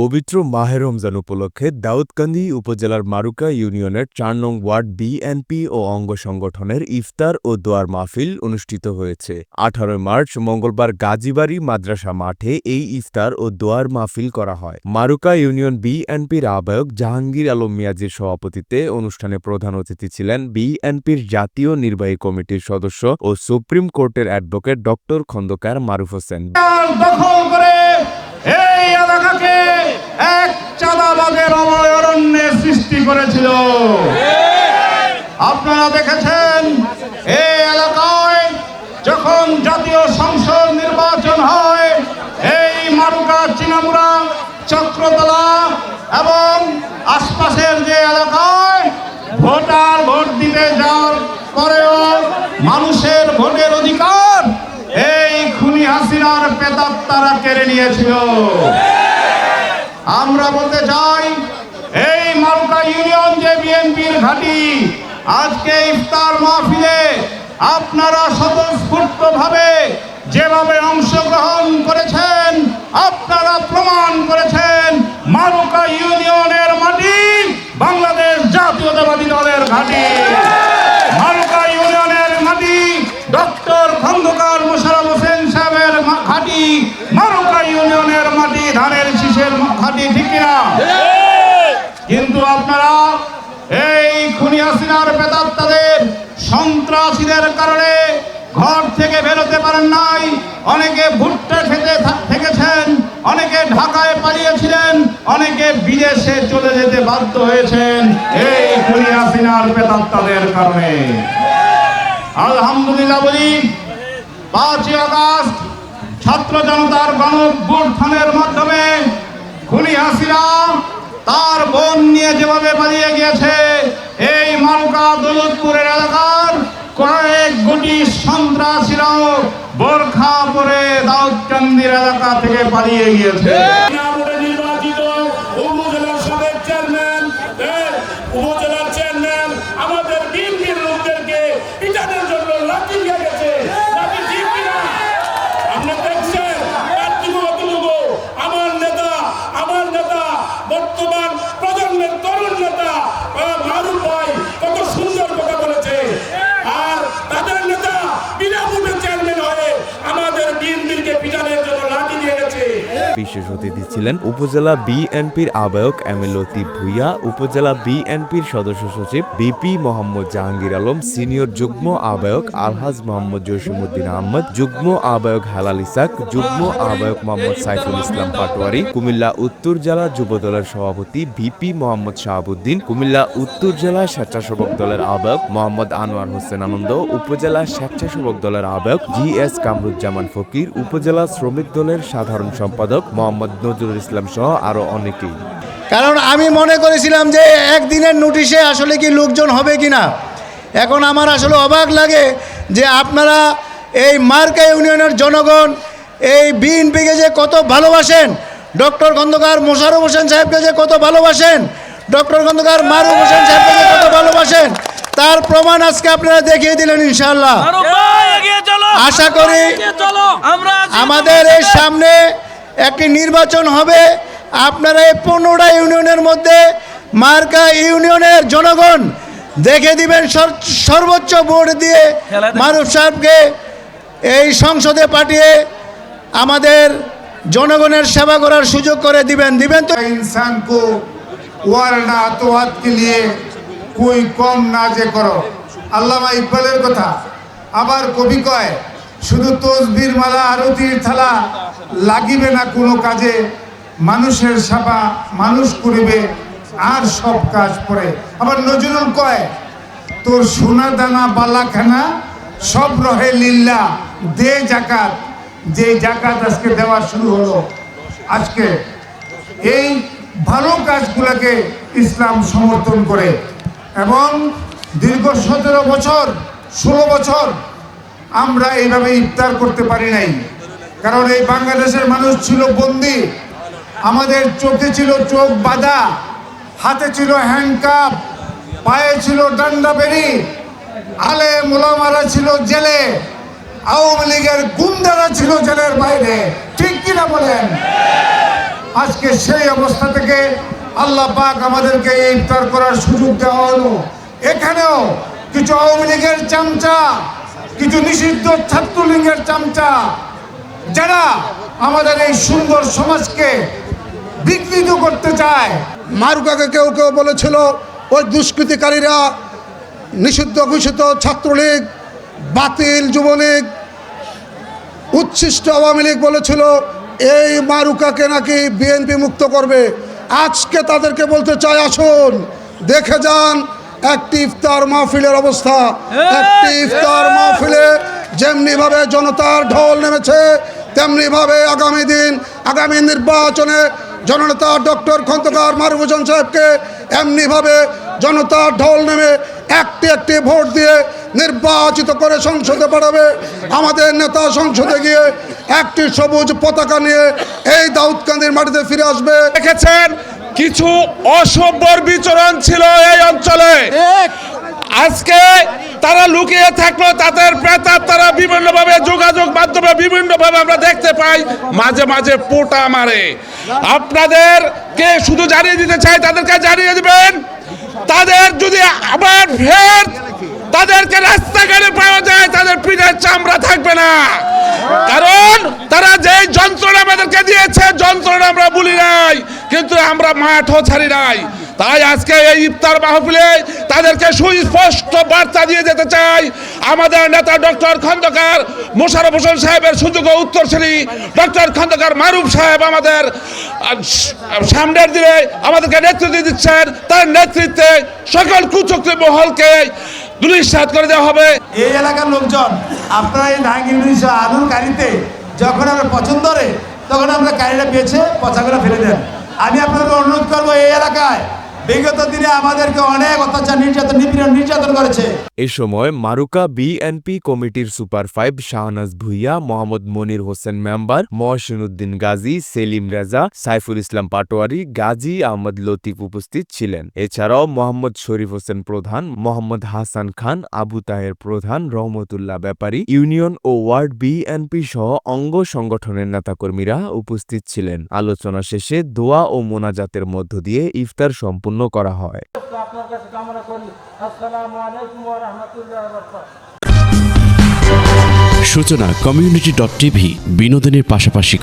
পবিত্র মাহে রমজান উপলক্ষে দাউদকান্দি উপজেলার মারুকা ইউনিয়নের চার নং ওয়ার্ড বিএনপি ও অঙ্গ সংগঠনের ইফতার ও দোয়ার মাহফিল অনুষ্ঠিত হয়েছে। আঠারোই মার্চ মঙ্গলবার গাজীবাড়ি মাদ্রাসা মাঠে এই ইফতার ও দোয়ার মাহফিল করা হয়। মারুকা ইউনিয়ন বিএনপির আহ্বায়ক জাহাঙ্গীর আলম মিয়াজির সভাপতিত্বে অনুষ্ঠানে প্রধান অতিথি ছিলেন বিএনপির জাতীয় নির্বাহী কমিটির সদস্য ও সুপ্রিম কোর্টের অ্যাডভোকেট ডক্টর খন্দকার মারুফ হোসেন। চাঁদাবাদের অভয়ারণ্যের সৃষ্টি করেছিল। আপনারা দেখেছেন, এই এলাকায় যখন জাতীয় সংসদ নির্বাচন হয়, এই মারুকা চিনামুরা চক্রতলা এবং আশপাশের যে এলাকায় ভোটার ভোট দিতে যাওয়ার পরেও মানুষের ভোটের অধিকার এই খুনি হাসিনার পেতাব তারা কেড়ে নিয়েছিল। আমরা বলতে চাই, এই মালকা ইউনিয়ন যে বিএনপির ঘাঁটি, আজকে ইফতার মাহফিলে আপনারা স্বতঃস্ফূর্ত ভাবে যেভাবে অংশগ্রহণ করেছেন, আপনারা প্রমাণ করেছেন মালুকা ইউনিয়নের মাটি বাংলাদেশ জাতীয়তাবাদী দলের ঘাঁটি। মালুকা ইউনিয়নের মাটি ডক্টর খন্দকার মোশারফ হোসেন সাহেবের মা- ঘাঁটি মালুকা ইউনিয়নের মাটি ধানের শীষের ঘাঁটি ঠিক কিনা? কিন্তু আপনারা এই খুনি হাসিনার পেতাত্তাদের সন্ত্রাসীদের কারণে ঘর থেকে বেরোতে পারেন নাই। অনেকে ভুট্টা খেতে থেকেছেন, অনেকে ঢাকায় পালিয়েছিলেন, অনেকে বিদেশে চলে যেতে বাধ্য হয়েছেন এই খুনি হাসিনার পেতাত্তাদের কারণে। আলহামদুলিল্লাহ বলি, পাঁচই আগস্ট ছাত্র জনতার গণভ্যুত্থানের মাধ্যমে খুনি হাসিরাম তার বোন নিয়ে যেভাবে পালিয়ে গিয়েছে, এই মালকা দৌলতপুরের এলাকার কয়েক গুটি সন্ত্রাসীরাও বোরখা পরে দাউদকান্দির এলাকা থেকে পালিয়ে গিয়েছে নির্বাচিত উপজেলার সাবেক চেয়ারম্যান উপজেলার চেয়ারম্যান আমাদের বিএনপির লোকদেরকে পিটানোর জন্য লাঠি দিয়ে গেছে লাঠি ঠিক কিনা আপনি দেখছেন তার দিব কতটুকু আমার নেতা আমার নেতা বর্তমান প্রজন্মের তরুণ নেতা আহ, মারুফ ভাই কত সুন্দর কথা বলেছে আর তাদের নেতা বিনা ভোটে চেয়ারম্যান হয়ে আমাদের বিএনপিকে পিটানোর জন্য লাঠি দিয়ে গেছে বিশেষ অতিথি ছিলেন উপজেলা বিএনপির আহ্বায়ক এম এ ভুইয়া, উপজেলা বিএনপির সদস্য সচিব বিপি মোহাম্মদ জাহাঙ্গীর আলম, সিনিয়র যুগ্ম আহ্বায়ক আলহাজ মোহাম্মদ জসিমুদ্দিন আহমদ, যুগ্ম আহ্বায়ক হেলাল ইসাক, যুগ্ম আহ্বায়ক মোহাম্মদ সাইফুল ইসলাম পাটোয়ারি, কুমিল্লা উত্তর জেলা যুব দলের সভাপতি ভিপি মোহাম্মদ শাহাবুদ্দিন, কুমিল্লা উত্তর জেলা স্বেচ্ছাসেবক দলের আহ্বায়ক মোহাম্মদ আনোয়ার হোসেন আনন্দ, উপজেলা স্বেচ্ছাসেবক দলের আহ্বায়ক জি এস কামরুজ্জামান ফকির, উপজেলা শ্রমিক দলের সাধারণ সম্পাদক মোহাম্মদ নজরুল ইসলাম সহ আরও অনেকেই। কারণ আমি মনে করেছিলাম যে একদিনের নোটিশে আসলে কি লোকজন হবে কি না এখন আমার আসলে অবাক লাগে যে আপনারা এই মার্কা ইউনিয়নের জনগণ এই বিএনপিকে যে কত ভালোবাসেন ডক্টর খন্দকার মোশারফ হোসেন সাহেবকে যে কত ভালোবাসেন ডক্টর খন্দকার মারুফ হোসেন সাহেবকে যে কত ভালোবাসেন তার প্রমাণ আজকে আপনারা দেখিয়ে দিলেন ইনশাআল্লাহ। আশা করি আমাদের এই সামনে একটি নির্বাচন হবে। আপনারা এই পনেরোটা ইউনিয়নের মধ্যে মার্কা ইউনিয়নের জনগণ দেখে দিবেন সর্বোচ্চ ভোট দিয়ে মারুফ সাহেবকে এই সংসদে পাঠিয়ে আমাদের জনগণের সেবা করার সুযোগ করে দিবেন। দিবেন তো ইনসান ওয়ারনা আতওয়াত কে লিয়ে কোই কম না যে করো। আল্লামা ইকবালের কথা। আবার কবি কয় শুধু তসবির মালা আরতির থালা লাগিবে না কোনো কাজে, মানুষের সেবা মানুষ করিবে, আর সব কাজ পরে। আবার নজরুল কয়, তোর সোনা দানা, বালাখানা, সব রহে লিল্লা দে জাকাত। যে জাকাত আজকে দেওয়া শুরু হলো, আজকে এই ভালো কাজগুলোকে ইসলাম সমর্থন করে। এবং দীর্ঘ সতেরো বছর, ষোলো বছর আমরা এইভাবে ইফতার করতে পারি নাই। কারণ এই বাংলাদেশের মানুষ ছিল বন্দি। আমাদের চোখে ছিল চোখ বাঁধা, হাতে ছিল হ্যান্ডকাপ পায়ে ছিল ডান্ডা বেরি আলে মোলামারা ছিল জেলে, আওয়ামী লীগের গুন্ডারা ছিল জেলের বাইরে। ঠিক কিনা বলেন? আজকে সেই অবস্থা থেকে আল্লাহ পাক আমাদেরকে ইফতার করার সুযোগ দেওয়া হলো। এখানেও কিছু আওয়ামী লীগের চামচা, কিছু নিষিদ্ধ ছাত্রলীগের চামচা যারা আমাদের এই সুন্দর সমাজকে বিকৃত করতে চায়। মারুকাকে কেউ কেউ বলেছিল ওই দুষ্কৃতিকারীরা নিষিদ্ধ ঘোষিত ছাত্রলীগ বাতিল যুবলীগ উচ্ছিষ্ট আওয়ামী লীগ বলেছিল এই মারুকাকে নাকি বিএনপি মুক্ত করবে। আজকে তাদেরকে বলতে চাই আসুন দেখে যান একটি ইফতার মাহফিলের অবস্থা। একটি ইফতার মাহফিলে যেমনিভাবে জনতার ঢল নেমেছে তেমনিভাবে আগামী দিন আগামী নির্বাচনে জননেতা ডক্টর খন্দকার মারুফুজন সাহেবকে এমনিভাবে জনতার ঢল নেমে একটি একটি ভোট দিয়ে নির্বাচিত করে সংসদে পাঠাবে। আমাদের নেতা সংসদে গিয়ে একটি সবুজ পতাকা নিয়ে এই দাউদকান্দির মাটিতে ফিরে আসবে। দেখেছেন কিছু অসভ্যর বিচরণ ছিল এই অঞ্চলে। আজকে তারা লুকিয়ে থাকল, তাদের প্রেতার তারা বিভিন্নভাবে যোগাযোগ মাধ্যমে বিভিন্নভাবে আমরা দেখতে পাই, মাঝে মাঝে পোটা মারে। আপনাদেরকে শুধু জানিয়ে দিতে চাই তাদেরকে জানিয়ে দিবেন? তাদের যদি আবার ফের তাদেরকে রাস্তাঘাটে পাওয়া যায়, তাদের পিঠের চামড়া থাকবে না। কারণ তারা যে যন্ত্রণা আমাদেরকে দিয়েছে, যন্ত্রণা আমরা বলি নাই, কিন্তু আমরা মাঠও ছাড়ি নাই। তাই আজকে এই ইফতার মাহফিলে তাদেরকে সুস্পষ্ট বার্তা দিয়ে যেতে চাই। আমাদের নেতা ডক্টর খন্দকার মোশারফ হোসেন সাহেবের সুযোগ্য উত্তরসূরি ডক্টর খন্দকার মারুফ সাহেব আমাদের সামনের দিনে আমাদেরকে নেতৃত্ব দিচ্ছেন। তার নেতৃত্বে সকল কুচক্রী মহলকে দুলিশাত করে দেওয়া হবে। এই এলাকার লোকজন, আপনারা এই ইউনিশো আলুর গাড়িতে যখন আমরা পছন্দ করে, তখন আমরা গাড়িটা বেছে পচাগুলো ফেলে দেন। আমি আপনাদেরকে অনুরোধ করব এই এলাকায় বিগত দিনে আমাদেরকে অনেক অত্যাচার নির্যাতন, নিপীড়ন নির্যাতন করেছে। এ সময় মারুকা বিএনপি কমিটির super five Shahnaz Bhuiyan, Mohammad Monir Hossain member, Mohsinuddin Gazi, Selim Reza, Saiful Islam Patwari, Gazi Ahmad Latif উপস্থিত ছিলেন। এছাড়াও মোহাম্মদ শরীফ হোসেন প্রধান, মোহাম্মদ হাসান খান, আবু তাহের প্রধান, রহমতুল্লাহ ব্যাপারী, ইউনিয়ন ও ওয়ার্ড বিএনপি সহ অঙ্গ সংগঠনের নেতাকর্মীরা উপস্থিত ছিলেন। আলোচনা শেষে দোয়া ও মোনাজাতের মধ্য দিয়ে ইফতার সম্পূর্ণ হয় কামনা করি বারাকাতুহু সূচনা কমিউনিটি ডট টিভি বিনোদনের পাশাপাশি